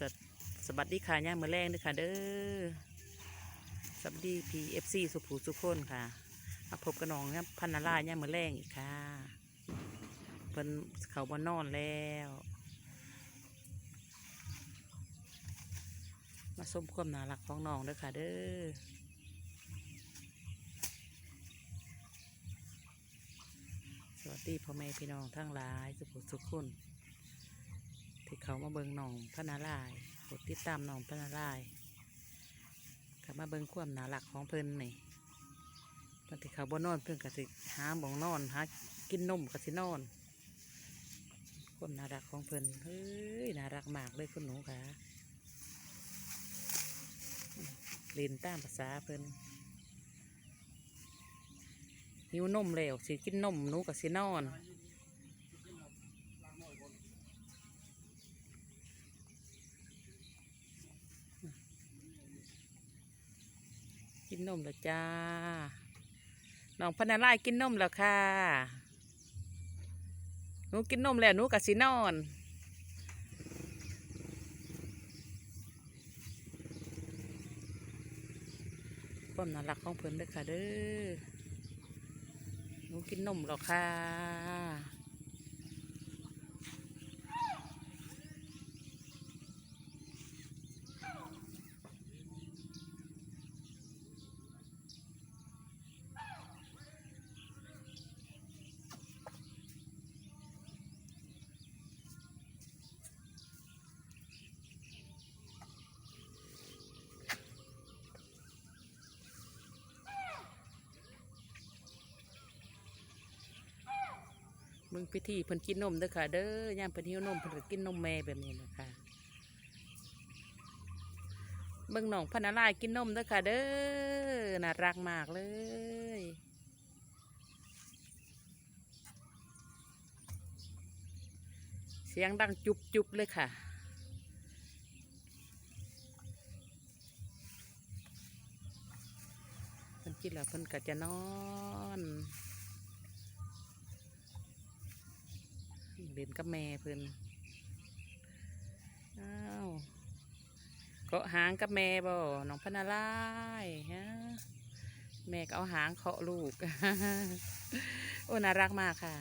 สวสวัสดีค่ะย่างมือแรงด้วยค่ะ เด้อสวัสดีพีเอฟซีสุภูสุคนค่ะมาพบกับน้องนี่ยพันนาลาย่างมือแรงอีกค่ะเพิ่นเขาบนนอนแล้วมาส้มความน่ารักของน้องด้อค่ะ เด้อสวัสดีพ่อแม่พี่น้องทั้งหลายสุภูสุขคุน ที่เขามาเบิงหนองพระนารายกดติดตามหนองพระนารายกลับมาเบิงความน่ารักของเพิ่นนี่ตอนที่เขาบ่นอนเพิ่นก็สิหาบ่องนอนหากินนมก็สินอนความน่ารักของเพิ่นเฮ้ยน่ารักมากเลยคุณหนูค่ะเล่นตามภาษาเพิ่นหิวนมแล้วสิกินนมหนูก็สินอน นมแล้วจ้า น้องพนาลายกินนมแล้วค่ะ หนูกินนมแล้วหนูกับสินอน ความน่ารักของเพิ่นเด้อค่ะเด้อ หนูกินนมแล้วค่ะ มึงพิธีเพิ่นกินนมเด้อค่ะ เด้อย่ามเพิ่นหิวนมเพิ่นก็กินนมแม่แบบนี้นะคะเบิ่งน้องพนาลายกินนมเด้อค่ะ เด้อน่ารักมากเลยเสียงดังจุบจุบเลยค่ะเพิ่นกินแล้วเพิ่นก็จะนอน เล่นกับแม่เพิ่นอ้าวเกาะหางกับแม่บ่น้องพนาลายฮะแม่ก็เอาหางเคาะลูก โอ้น่ารักมากค่ะ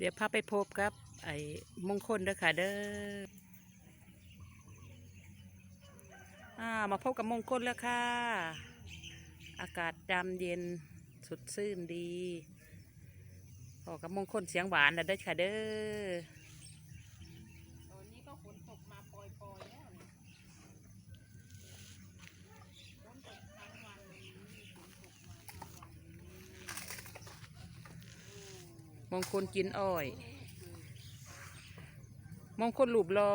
เดี๋ยวพาไปพบกับ ไอ้มงคลเด้อค่ะเด้ออ่ามาพบกับมงคลแล้วค่ะ อากาศจำเย็นสุดซื่นดีพอกับมงคลเสียงหวานแล้วเด้อค่ะเด้อ งคนกินอ้อย มองคนหลูบรอ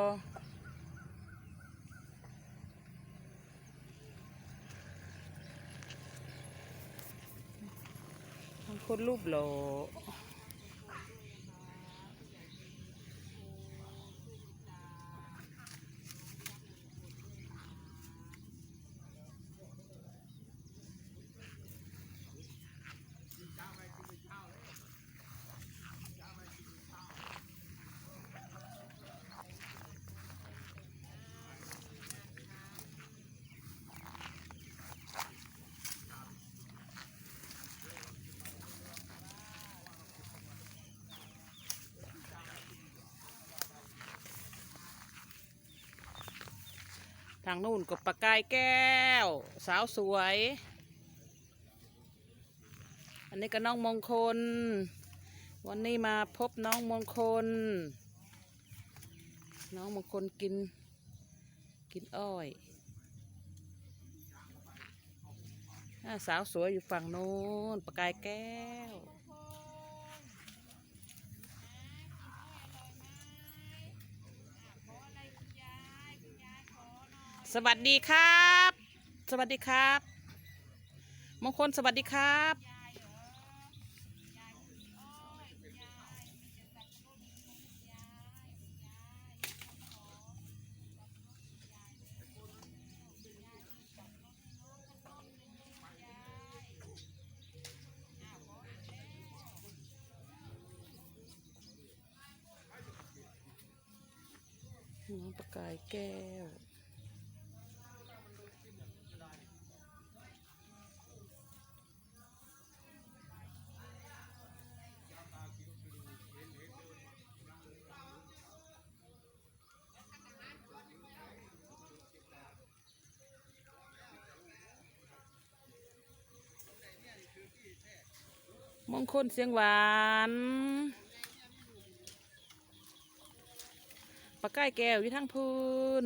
มองคนรูปหลอ ทางนู่นก็ปากกายแก้ว สาวสวย อันนี้ก็น้องมงคล วันนี้มาพบน้องมงคล น้องมงคลกิน กินอ้อยอสาวสวยอยู่ฝั่งโน้นปากกายแก้ว สวัสดีครับ สวัสดีครับ มงคลสวัสดีครับ น้องประกายแก้ว มงคลเสียงหวานปลาไก่แก้วอยู่ทั้งพูน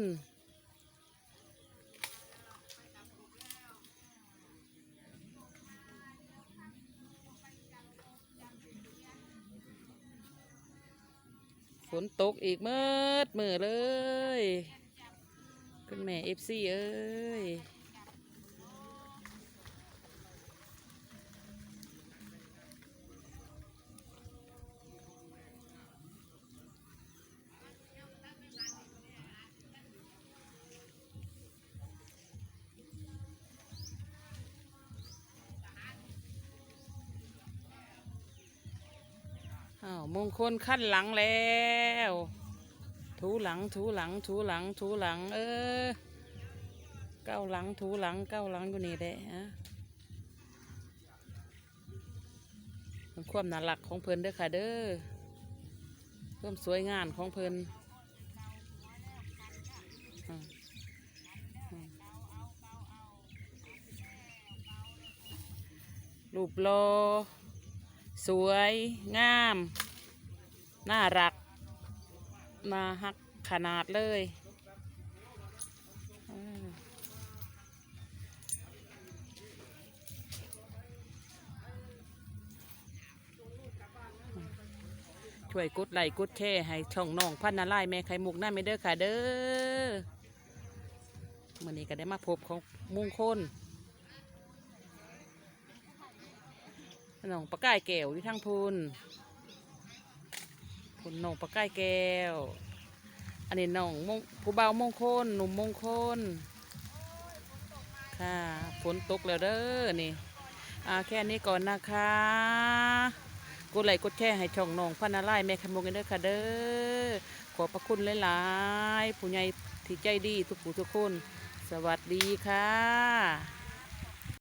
ฝนตกอีกเมื่อมือเลย คุณแม่เอฟซีเอ้ย อ้าวมงคลขั้นหลังแล้ว ถูหลังถูหลังถูหลังถูหลัง เออเก้าหลังถูหลังเก้าหลังอยู่นี่แหละฮะความน่ารักของเพิ่นเด้อค่ะเด้อความสวยงามของเพิ่นรูปรอ สวยงาม น่ารักน่าฮักขนาดเลยช่วยกุดไหลค์กดแชร์ให้ช่องน้องพันนาไลายแม่ไข่มุกหน้าไม่เด้อค่ะเด้อมื่อนี้ก็ได้มาพบของมงคน น้องปลาไก้ายแก้วอยู่ทางพูนพูนน้องปลาไก้ายแก้ว อันนี้น้องมงผู้เบามงคลหนุ่มมงคล ค่ะฝนตกแล้วเด้อนี่อาแค่นี้ก่อนนะคะกดไลค์กดแชร์ให้ช่องน้องพันนาไลายแม่ขโมงกันเด้อค่ะเด้อขอพระคุณหลายๆผู้ใหญ่ที่ใจดีทุกผู้ทุกคน สวัสดีค่ะ